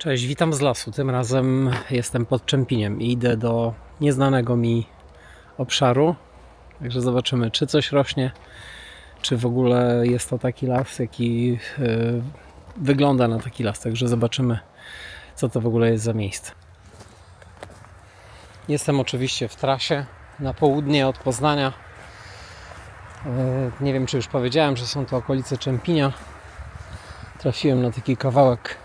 Cześć, witam z lasu. Tym razem jestem pod Czempiniem i idę do nieznanego mi obszaru. Także zobaczymy, czy coś rośnie, czy w ogóle jest to taki las, jaki yy, wygląda na taki las. Także zobaczymy, co to w ogóle jest za miejsce. Jestem oczywiście w trasie na południe od Poznania. Yy, Nie wiem, czy już powiedziałem, że są to okolice Czempinia. Trafiłem na taki kawałek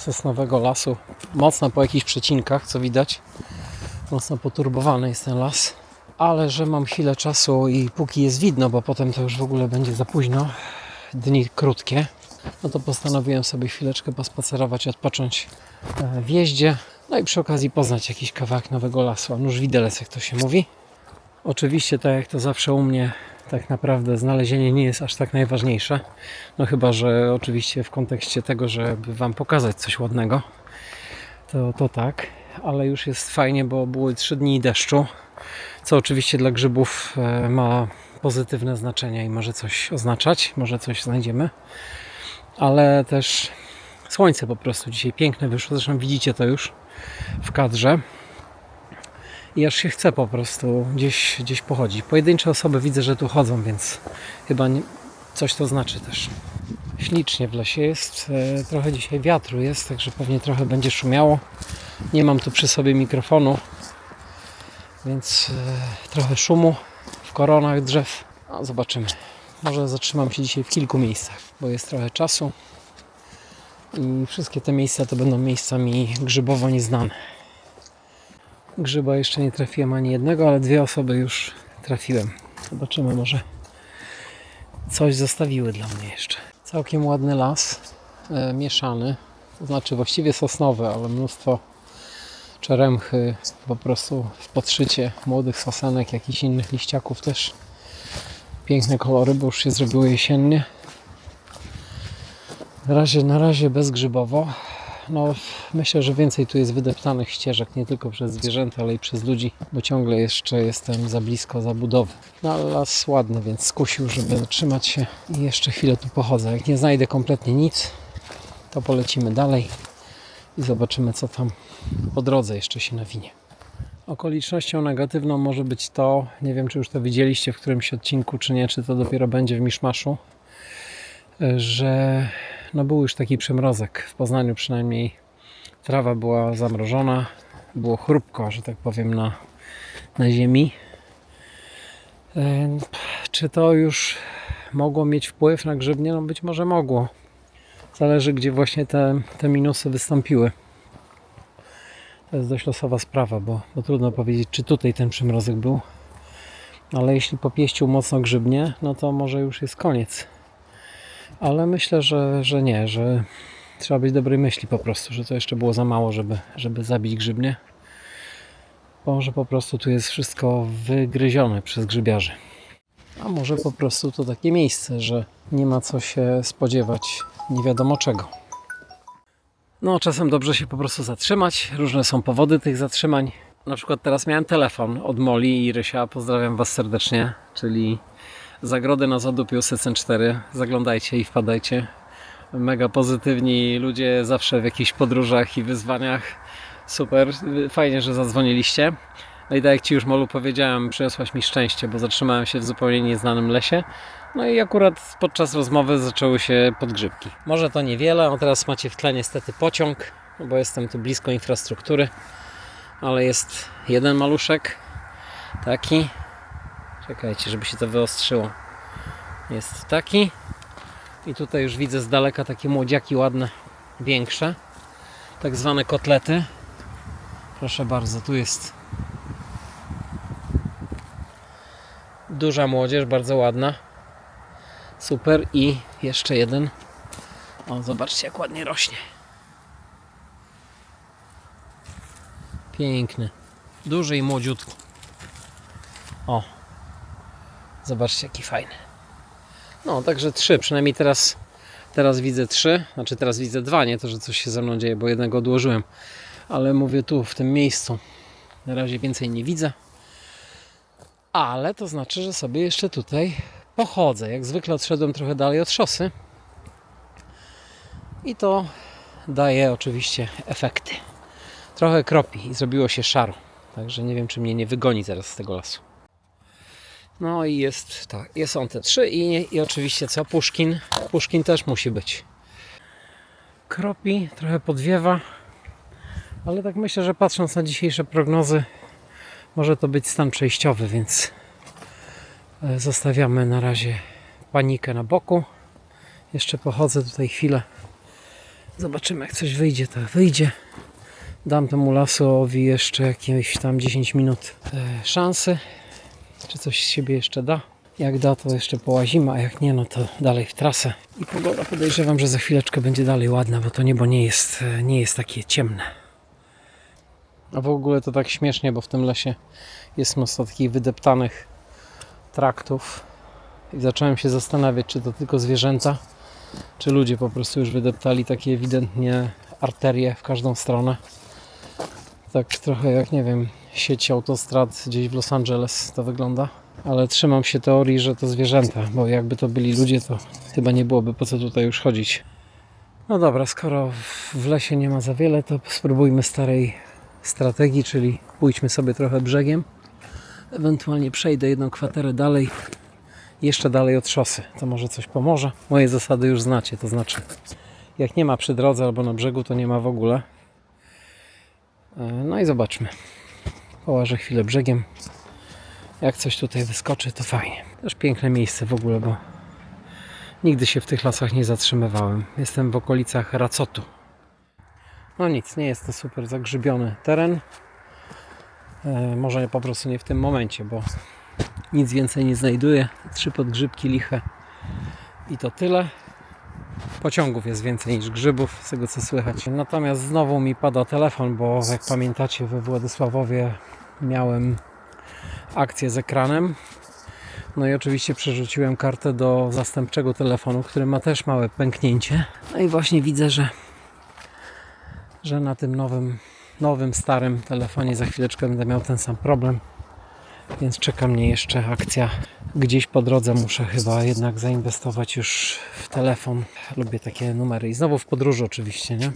sosnowego lasu. Mocno po jakichś przecinkach, co widać. Mocno poturbowany jest ten las. Ale że mam chwilę czasu i póki jest widno, bo potem to już w ogóle będzie za późno, dni krótkie, no to postanowiłem sobie chwileczkę pospacerować, odpocząć e, w jeździe. No i przy okazji poznać jakiś kawałek nowego lasu. A nuż widelec, jak to się mówi. Oczywiście, tak jak to zawsze u mnie, tak naprawdę znalezienie nie jest aż tak najważniejsze. No chyba, że oczywiście w kontekście tego, żeby Wam pokazać coś ładnego, to, to tak. Ale już jest fajnie, bo były 3 dni deszczu, co oczywiście dla grzybów e, ma pozytywne znaczenie i może coś oznaczać, może coś znajdziemy. Ale też słońce po prostu dzisiaj piękne wyszło, zresztą widzicie to już w kadrze i aż się chce po prostu gdzieś, gdzieś pochodzić. Pojedyncze osoby widzę, że tu chodzą, więc chyba nie, coś to znaczy też. Ślicznie w lesie jest, e, trochę dzisiaj wiatru jest, także pewnie trochę będzie szumiało. Nie mam tu przy sobie mikrofonu, więc e, trochę szumu w koronach drzew. No, zobaczymy. Może zatrzymam się dzisiaj w kilku miejscach, bo jest trochę czasu. I wszystkie te miejsca to będą miejscami grzybowo nieznane. Grzyba jeszcze nie trafiłem ani jednego, ale dwie osoby już trafiłem. Zobaczymy, może coś zostawiły dla mnie jeszcze. Całkiem ładny las, e, mieszany, to znaczy właściwie sosnowy, ale mnóstwo czeremchy, po prostu w podszycie młodych sosenek, jakichś innych liściaków też. Piękne kolory, bo już się zrobiły jesiennie. Na razie, na razie bezgrzybowo. No, myślę, że więcej tu jest wydeptanych ścieżek, nie tylko przez zwierzęta, ale i przez ludzi, bo ciągle jeszcze jestem za blisko zabudowy. No, ale las ładny, więc skusił, żeby trzymać się i jeszcze chwilę tu pochodzę. Jak nie znajdę kompletnie nic, to polecimy dalej i zobaczymy, co tam po drodze jeszcze się nawinie. Okolicznością negatywną może być to, nie wiem, czy już to widzieliście w którymś odcinku, czy nie, czy to dopiero będzie w Miszmaszu, że no był już taki przymrozek. W Poznaniu przynajmniej trawa była zamrożona, było chrupko, że tak powiem, na, na ziemi. Czy to już mogło mieć wpływ na grzybnie? No być może mogło. Zależy, gdzie właśnie te, te minusy wystąpiły. To jest dość losowa sprawa, bo, bo trudno powiedzieć, czy tutaj ten przymrozek był. Ale jeśli popieścił mocno grzybnie, no to może już jest koniec ale myślę, że, że nie, że trzeba być dobrej myśli po prostu, że to jeszcze było za mało, żeby, żeby zabić grzybnie. Może po prostu tu jest wszystko wygryzione przez grzybiarzy. A może po prostu to takie miejsce, że nie ma co się spodziewać nie wiadomo czego. No, czasem dobrze się po prostu zatrzymać. Różne są powody tych zatrzymań. Na przykład teraz miałem telefon od Moli i Rysia. Pozdrawiam Was serdecznie, czyli Zagrody na Zadupiu Sycen 4. Zaglądajcie i wpadajcie. Mega pozytywni ludzie zawsze w jakichś podróżach i wyzwaniach. Super, fajnie, że zadzwoniliście. No i tak jak Ci już Molu powiedziałem, przyniosłaś mi szczęście, bo zatrzymałem się w zupełnie nieznanym lesie. No i akurat podczas rozmowy zaczęły się podgrzybki. Może to niewiele, a teraz macie w tle niestety pociąg, bo jestem tu blisko infrastruktury. Ale jest jeden maluszek, taki, Czekajcie, żeby się to wyostrzyło. Jest taki. I tutaj już widzę z daleka takie młodziaki ładne, większe. Tak zwane kotlety. Proszę bardzo, tu jest duża młodzież, bardzo ładna. Super. I jeszcze jeden. O, zobaczcie jak ładnie rośnie. Piękny. Duży i młodziutki. O, Zobaczcie, jaki fajny. No, także trzy, przynajmniej teraz, teraz widzę trzy, znaczy teraz widzę dwa, nie to, że coś się ze mną dzieje, bo jednego odłożyłem, ale mówię tu, w tym miejscu. Na razie więcej nie widzę, ale to znaczy, że sobie jeszcze tutaj pochodzę. Jak zwykle odszedłem trochę dalej od szosy i to daje oczywiście efekty. Trochę kropi i zrobiło się szaro. Także nie wiem, czy mnie nie wygoni zaraz z tego lasu. No i jest tak, jest te trzy i, i oczywiście co? Puszkin. Puszkin też musi być. Kropi, trochę podwiewa, ale tak myślę, że patrząc na dzisiejsze prognozy, może to być stan przejściowy, więc e, zostawiamy na razie panikę na boku. Jeszcze pochodzę tutaj chwilę. Zobaczymy, jak coś wyjdzie, tak wyjdzie. Dam temu lasowi jeszcze jakieś tam 10 minut e, szansy, czy coś z siebie jeszcze da. Jak da, to jeszcze połazimy, a jak nie, no to dalej w trasę. I pogoda podejrzewam, że za chwileczkę będzie dalej ładna, bo to niebo nie jest, nie jest takie ciemne. A w ogóle to tak śmiesznie, bo w tym lesie jest mnóstwo takich wydeptanych traktów. I zacząłem się zastanawiać, czy to tylko zwierzęta, czy ludzie po prostu już wydeptali takie ewidentnie arterie w każdą stronę. Tak trochę jak, nie wiem, sieć autostrad gdzieś w Los Angeles to wygląda. Ale trzymam się teorii, że to zwierzęta, bo jakby to byli ludzie, to chyba nie byłoby po co tutaj już chodzić. No dobra, skoro w lesie nie ma za wiele, to spróbujmy starej strategii, czyli pójdźmy sobie trochę brzegiem. Ewentualnie przejdę jedną kwaterę dalej, jeszcze dalej od szosy. To może coś pomoże. Moje zasady już znacie, to znaczy jak nie ma przy drodze albo na brzegu, to nie ma w ogóle. E, No i zobaczmy. Połażę chwilę brzegiem. Jak coś tutaj wyskoczy, to fajnie. Też piękne miejsce w ogóle, bo nigdy się w tych lasach nie zatrzymywałem. Jestem w okolicach Racotu. No nic, nie jest to super zagrzybiony teren. E, może po prostu nie w tym momencie, bo nic więcej nie znajduję. Trzy podgrzybki liche i to tyle. Pociągów jest więcej niż grzybów, z tego co słychać. Natomiast znowu mi pada telefon, bo jak pamiętacie, we Władysławowie miałem akcję z ekranem. No i oczywiście przerzuciłem kartę do zastępczego telefonu, który ma też małe pęknięcie. No i właśnie widzę, że, że na tym nowym, nowym, starym telefonie za chwileczkę będę miał ten sam problem. Więc czeka mnie jeszcze akcja. Gdzieś po drodze muszę chyba jednak zainwestować już w telefon. Lubię takie numery. I znowu w podróży oczywiście, nie?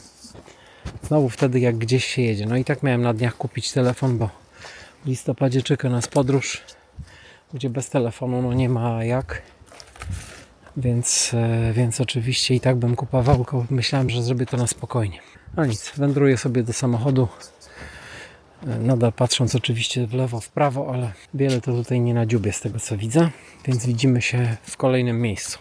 Znowu wtedy jak gdzieś się jedzie. No i tak miałem na dniach kupić telefon, bo w listopadzie czeka nas podróż, gdzie bez telefonu no nie ma jak. Więc, e, więc oczywiście i tak bym kupował, tylko myślałem, że zrobię to na spokojnie. No nic, wędruję sobie do samochodu. Nadal patrząc oczywiście w lewo, w prawo, ale wiele to tutaj nie na dziubie z tego co widzę, więc widzimy się w kolejnym miejscu.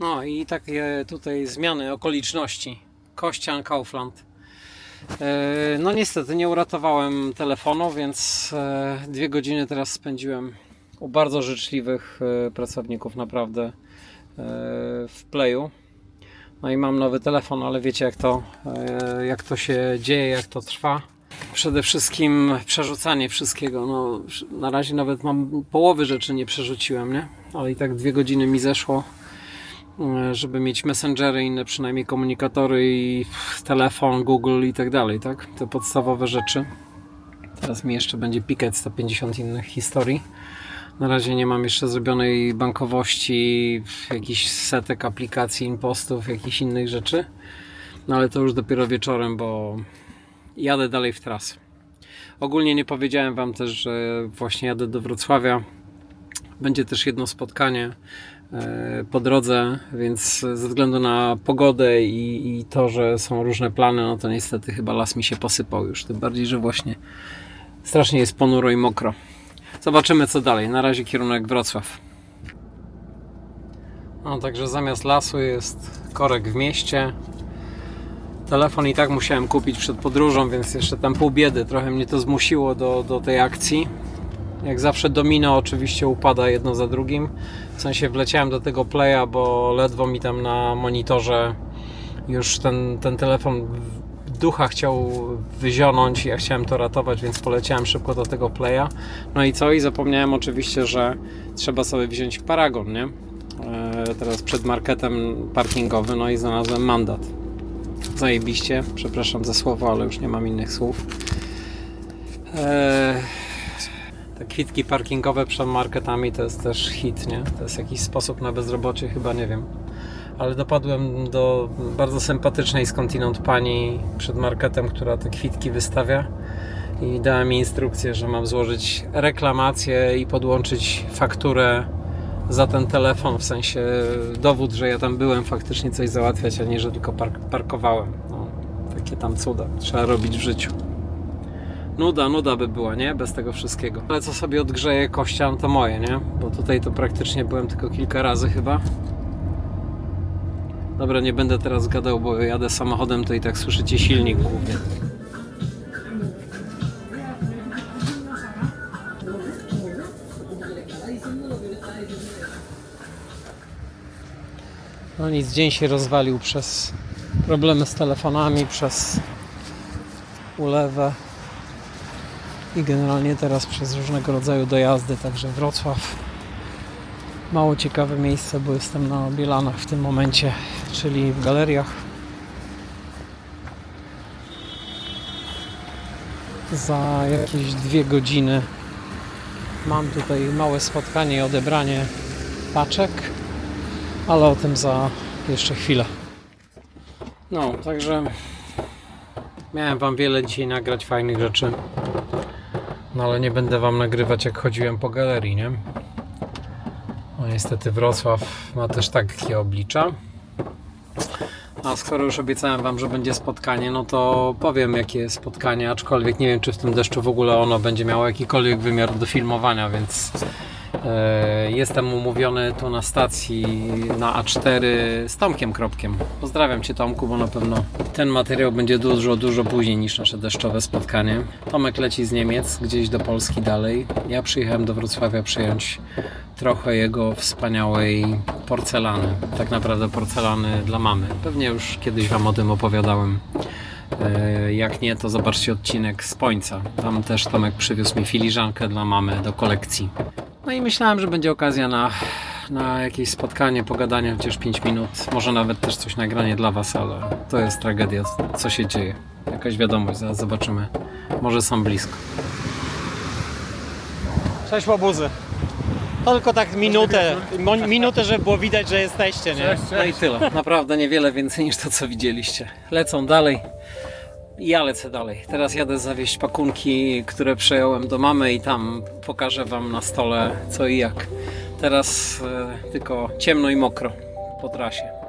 No i takie tutaj zmiany okoliczności. Kościan, Kaufland. E, No niestety nie uratowałem telefonu, więc e, dwie godziny teraz spędziłem u bardzo życzliwych e, pracowników naprawdę w Playu. No i mam nowy telefon, ale wiecie jak to, e, jak to się dzieje, jak to trwa. Przede wszystkim przerzucanie wszystkiego. No, na razie nawet mam połowy rzeczy nie przerzuciłem, nie? Ale i tak dwie godziny mi zeszło, e, żeby mieć messengery, inne przynajmniej komunikatory i telefon, Google i tak dalej, tak? Te podstawowe rzeczy. Teraz mi jeszcze będzie Picket 150 innych historii. Na razie nie mam jeszcze zrobionej bankowości, jakichś setek aplikacji, impostów, jakichś innych rzeczy. No ale to już dopiero wieczorem, bo jadę dalej w trasę. Ogólnie nie powiedziałem Wam też, że właśnie jadę do Wrocławia. Będzie też jedno spotkanie e, po drodze, więc ze względu na pogodę i, i to, że są różne plany, no to niestety chyba las mi się posypał już. Tym bardziej, że właśnie strasznie jest ponuro i mokro. Zobaczymy co dalej. Na razie kierunek Wrocław. No także zamiast lasu jest korek w mieście. Telefon i tak musiałem kupić przed podróżą, więc jeszcze tam pół biedy. Trochę mnie to zmusiło do, do tej akcji. Jak zawsze domino oczywiście upada jedno za drugim. W sensie wleciałem do tego playa, bo ledwo mi tam na monitorze już ten, ten telefon ducha chciał wyzionąć. Ja chciałem to ratować, więc poleciałem szybko do tego playa. No i co? I zapomniałem oczywiście, że trzeba sobie wziąć paragon, nie? E, teraz przed marketem parkingowym, no i znalazłem mandat. Zajebiście, przepraszam za słowo, ale już nie mam innych słów. Eee, te kwitki parkingowe przed marketami to jest też hit, nie? To jest jakiś sposób na bezrobocie, chyba nie wiem. Ale dopadłem do bardzo sympatycznej skądinąd pani przed marketem, która te kwitki wystawia i dała mi instrukcję, że mam złożyć reklamację i podłączyć fakturę za ten telefon, w sensie dowód, że ja tam byłem faktycznie coś załatwiać, a nie, że tylko park parkowałem. No, takie tam cuda trzeba robić w życiu. Nuda, nuda by była, nie? Bez tego wszystkiego. Ale co sobie odgrzeje kościan, to moje, nie? Bo tutaj to praktycznie byłem tylko kilka razy chyba. Dobra, nie będę teraz gadał, bo jadę samochodem, to i tak słyszycie silnik głównie. No nic, dzień się rozwalił przez problemy z telefonami, przez ulewę i generalnie teraz przez różnego rodzaju dojazdy, także Wrocław. Mało ciekawe miejsce, bo jestem na Bielanach w tym momencie, czyli w galeriach. Za jakieś dwie godziny mam tutaj małe spotkanie i odebranie paczek, ale o tym za jeszcze chwilę. No, także miałem Wam wiele dzisiaj nagrać fajnych rzeczy. No ale nie będę Wam nagrywać jak chodziłem po galerii, nie? No niestety Wrocław ma też takie oblicza. A skoro już obiecałem Wam, że będzie spotkanie, no to powiem jakie spotkanie, aczkolwiek nie wiem czy w tym deszczu w ogóle ono będzie miało jakikolwiek wymiar do filmowania, więc jestem umówiony tu na stacji na A4 z Tomkiem Kropkiem. Pozdrawiam Cię Tomku, bo na pewno ten materiał będzie dużo, dużo później niż nasze deszczowe spotkanie. Tomek leci z Niemiec gdzieś do Polski dalej. Ja przyjechałem do Wrocławia przyjąć trochę jego wspaniałej porcelany. Tak naprawdę porcelany dla mamy. Pewnie już kiedyś Wam o tym opowiadałem. E, Jak nie, to zobaczcie odcinek z Pońca. Tam też Tomek przywiózł mi filiżankę dla mamy do kolekcji. No i myślałem, że będzie okazja na, na jakieś spotkanie, pogadanie chociaż 5 minut. Może nawet też coś nagranie dla Was, ale to jest tragedia, co się dzieje. Jakaś wiadomość, zaraz zobaczymy. Może są blisko. Cześć łobuzy. To tylko tak minutę, mo- minutę, żeby było widać, że jesteście, nie? No i tyle. Naprawdę niewiele więcej niż to, co widzieliście. Lecą dalej. Ja lecę dalej. Teraz jadę zawieźć pakunki, które przejąłem do mamy i tam pokażę Wam na stole co i jak. Teraz e, tylko ciemno i mokro po trasie.